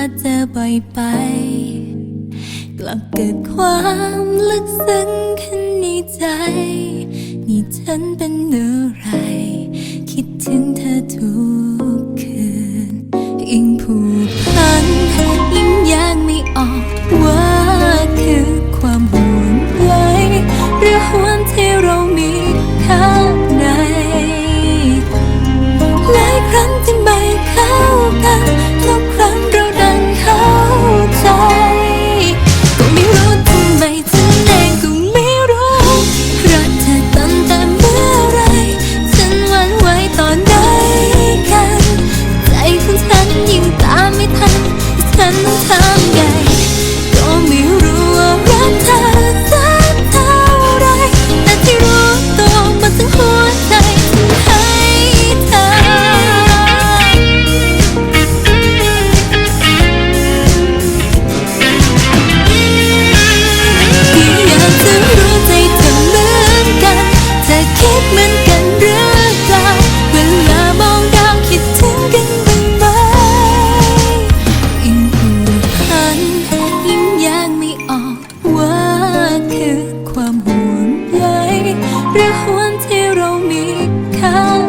าเจอบ่อยไป กลับเกิดความลึกซึ้งขึ้นในใจ นี่ฉันเป็นอะไร still don't meet. Cause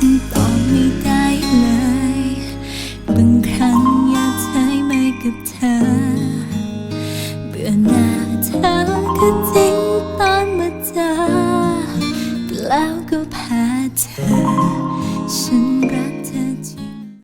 ฉันตอบไม่ได้เลย บางครั้งอยากใช้ไม่กับเธอ เบื่อหน้าเธอก็จริงตอนมาเจอแล้วก็พาเธอ ฉันรักเธอจริง